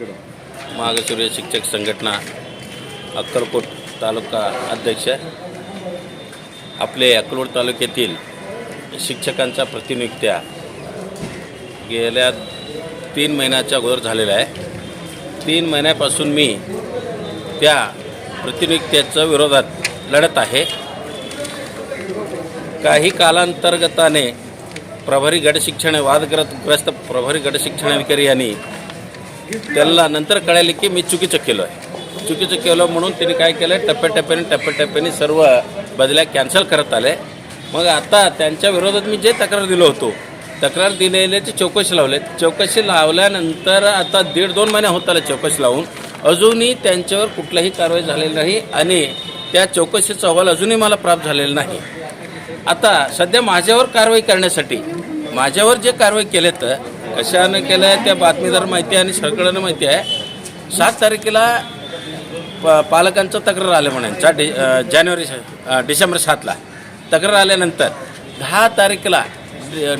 तिकडं शिक्षक संघटना अक्कलकोट तालुका अध्यक्ष. आपले अक्कलकोट तालुक्यातील शिक्षकांच्या प्रतिनियुक्त्या गेल्या तीन महिन्याच्या अगोदर झालेल्या आहे. तीन महिन्यापासून मी त्या प्रतिनियुक्त्याच्या विरोधात लढत आहे. काही कालांतर्गताने प्रभारी गट शिक्षण वादग्रस्त प्रभारी गट शिक्षणाधिकारी यांनी त्यांना नंतर कळाले की मी चुकीचं केलं आहे. चुकीचं केलं म्हणून त्यांनी काय केलं टप्प्याटप्प्याने टप्प्याटप्प्याने सर्व बदल्या कॅन्सल करत आले. मग आता त्यांच्या विरोधात मी जे तक्रार दिलो होतो तक्रार दिलेल्याची चौकशी लावले चौकशी लावल्यानंतर आता दीड दोन महिने होत आले चौकशी लावून. अजूनही त्यांच्यावर कुठलाही कारवाई झालेली नाही आणि त्या चौकशीचा अहवाल अजूनही मला प्राप्त झालेला नाही. आता सध्या माझ्यावर कारवाई करण्यासाठी माझ्यावर जे कारवाई केले तर कशानं केलं आहे त्या बातमीदार माहिती आहे आणि सरकारनं माहिती आहे. सात तारखेला प पालकांचं तक्रार आलं म्हणायचा डि जानेवारी डिसेंबर सातला. तक्रार आल्यानंतर दहा तारखेला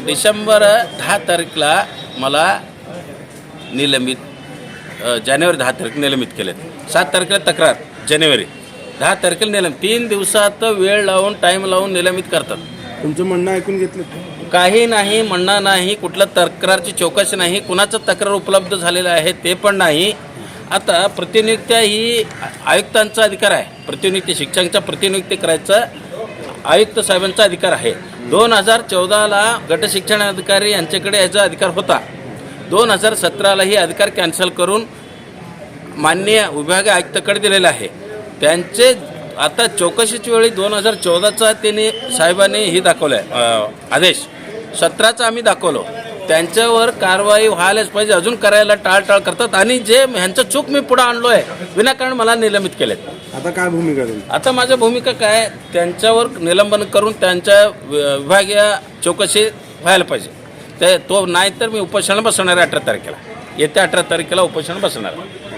डिसेंबर दहा तारखेला मला निलंबित जानेवारी दहा तारखे निलंबित केलेत. सात तारखेला तक्रार जानेवारी. दहा तारखेला निलंबित. तीन दिवसात वेळ लावून टाईम लावून निलंबित करतात. तुमचं म्हणणं ऐकून घेतलं काही नाही म्हणणं नाही कुठल्या तक्रारची चौकशी नाही कुणाचं तक्रार उपलब्ध झालेलं आहे ते पण नाही. आता प्रतिनियुक्त्या ही आयुक्तांचा अधिकार आहे. प्रतिनियुक्ती शिक्षकांचा प्रतिनियुक्ती करायचा आयुक्त साहेबांचा अधिकार आहे. दोन हजार चौदाला गटशिक्षण अधिकारी यांच्याकडे याचा अधिकार होता. दोन हजार सतराला ही अधिकार कॅन्सल करून माननीय विभाग आयुक्ताकडे दिलेला आहे. त्यांचे आता चौकशीच्या वेळी दोन हजार चौदाचा त्यांनी साहेबांनी ही दाखवलं आहे आदेश. सतराचा आम्ही दाखवलो. त्यांच्यावर कारवाई व्हायलाच पाहिजे. अजून करायला टाळटाळ करतात. आणि जे ह्यांचं चूक मी पुढं आणलो आहे विनाकारण मला निलंबित केलेत. आता काय भूमिका आता माझ्या भूमिका काय? त्यांच्यावर निलंबन करून त्यांच्या विभागीय चौकशी व्हायला पाहिजे. ते तो नाही तर मी उपोषण बसवणार आहे अठरा तारखेला. येत्या अठरा तारखेला उपोषण बसवणार आहे.